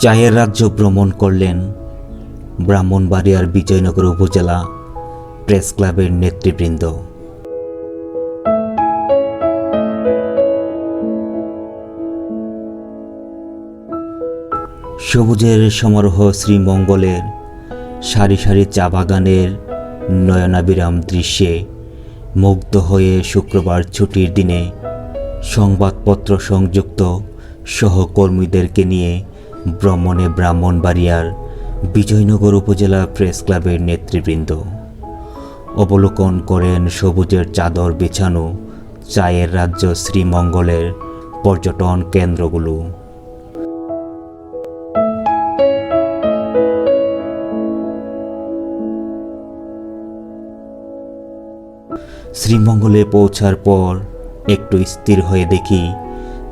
চায়ের রাজ্য ভ্রমণ করলেন ব্রাহ্মণবাড়িয়ার বিজয়নগর উপজেলা প্রেস ক্লাবের নেতৃবৃন্দ। সবুজের সমারোহ শ্রীমঙ্গলের সারি সারি চা বাগানের নয়নাবিরাম দৃশ্যে মুগ্ধ হয়ে শুক্রবার ছুটির দিনে সংবাদপত্র সংযুক্ত সহকর্মীদেরকে নিয়ে ভ্রমণে ব্রাহ্মণবাড়িয়ার বিজয়নগর উপজেলা প্রেস ক্লাবের নেতৃবৃন্দ। অবলোকন করেন সবুজের চাদর বিছানো চায়ের রাজ্য শ্রীমঙ্গলের পর্যটন কেন্দ্রগুলো। শ্রীমঙ্গলে পৌঁছার পর একটু স্থির হয়ে দেখি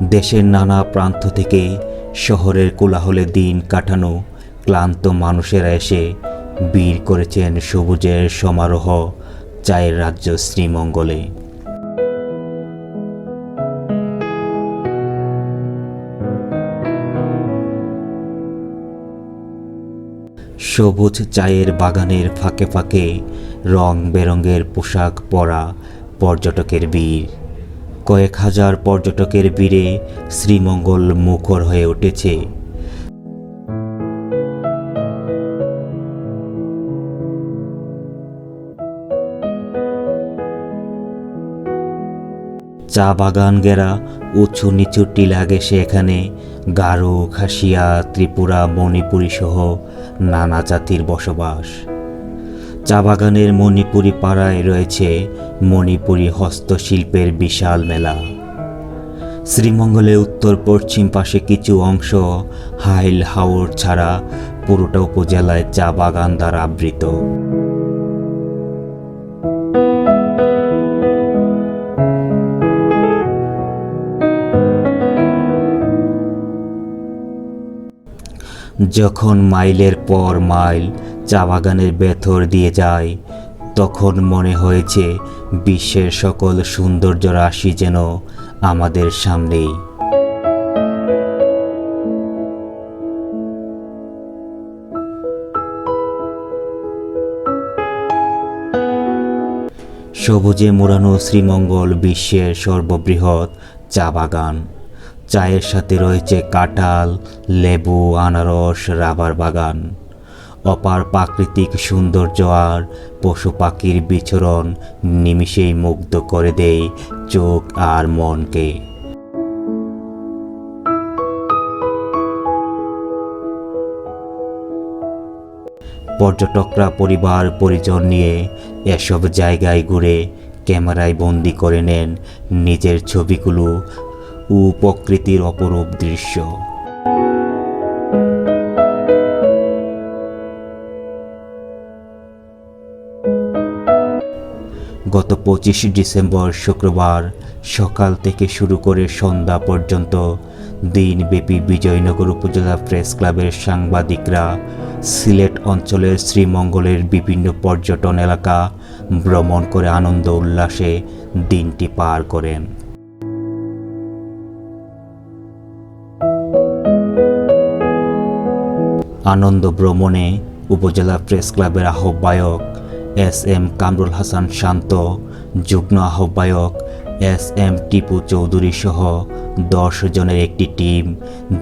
দেশের নানা প্রান্ত থেকে শহরের কোলাহলে দিন কাটানো, ক্লান্ত মানুষেরা এসে বীর করেছেন সবুজের সমারোহ চায়ের রাজ্য শ্রীমঙ্গলে। সবুজ চায়ের বাগানের ফাঁকে ফাঁকে রং বেরঙের পোশাক পরা পর্যটকের ভিড়। কয়েক হাজার পর্যটকের ভিড়ে শ্রীমঙ্গল মুখর হয়ে উঠেছে। চা বাগান গেরা উঁচু নিচু টিলা ঘেঁষে এখানে গারো, খাসিয়া, ত্রিপুরা মণিপুরী সহ নানা জাতির বসবাস। চা বাগানের মণিপুরি পাড়ায় রয়েছে মণিপুরি হস্তশিল্পের বিশাল মেলা। শ্রীমঙ্গলে উত্তর পশ্চিম পাশে কিছু অংশ হাইল হাওর ছাড়া পুরোটা উপজেলায় চা বাগান দ্বারা আবৃত। যখন মাইলের পর মাইল চা বাগানের ভেতর দিয়ে যায়। তখন মনে হয়েছে, বিশ্বের সকল সৌন্দর্য রাশি যেন আমাদের সামনেই। সবুজে মোড়ানো শ্রীমঙ্গল বিশ্বের সর্ববৃহৎ চা বাগান। চায়ের সাথে রয়েছে কাঁঠাল, লেবু, আনারস, রাবার বাগান। অপার প্রাকৃতিক সৌন্দর্য আর পশু পাখির বিচরণ নিমিষেই মুগ্ধ করে দেয় চোখ আর মনকে। পর্যটকরা পরিবার পরিজন নিয়ে এসব জায়গায় ঘুরে ক্যামেরায় বন্দি করে নেন নিজের ছবিগুলো ও প্রকৃতির অপরূপ দৃশ্য। গত পঁচিশ ডিসেম্বর শুক্রবার সকাল থেকে শুরু করে সন্ধ্যা পর্যন্ত দিনব্যাপী বিজয়নগর উপজেলা প্রেস ক্লাবের সাংবাদিকরা সিলেট অঞ্চলের শ্রীমঙ্গলের বিভিন্ন পর্যটন এলাকা ভ্রমণ করে আনন্দ উল্লাসে দিনটি পার করেন। আনন্দ ভ্রমণে উপজেলা প্রেস ক্লাবের আহ্বায়ক এস এম কামরুল হাসান শান্ত, যুগ্ম আহ্বায়ক এস এম টিপু চৌধুরী সহ দশ জনের একটি টিম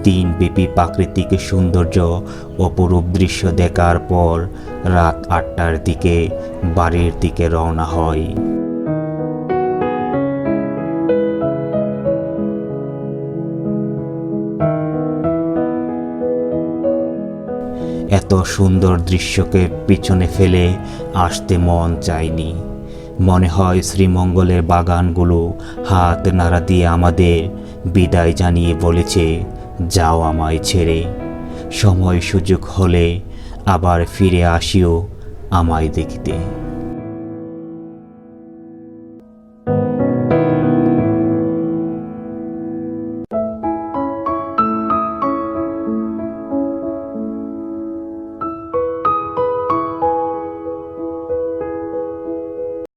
দিনব্যাপী প্রাকৃতিক সৌন্দর্য অপরূপ দৃশ্য দেখার পর রাত আটটার দিকে বাড়ির দিকে রওনা হয়। এত সুন্দর দৃশ্যকে পিছনে ফেলে আসতে মন চায়নি। মনে হয় শ্রীমঙ্গলের বাগানগুলো হাত নাড়া দিয়ে আমাদের বিদায় জানিয়ে বলেছে, যাও আমায় ছেড়ে। সময় সুযোগ হলে আবার ফিরে আসিও আমায় দেখতে।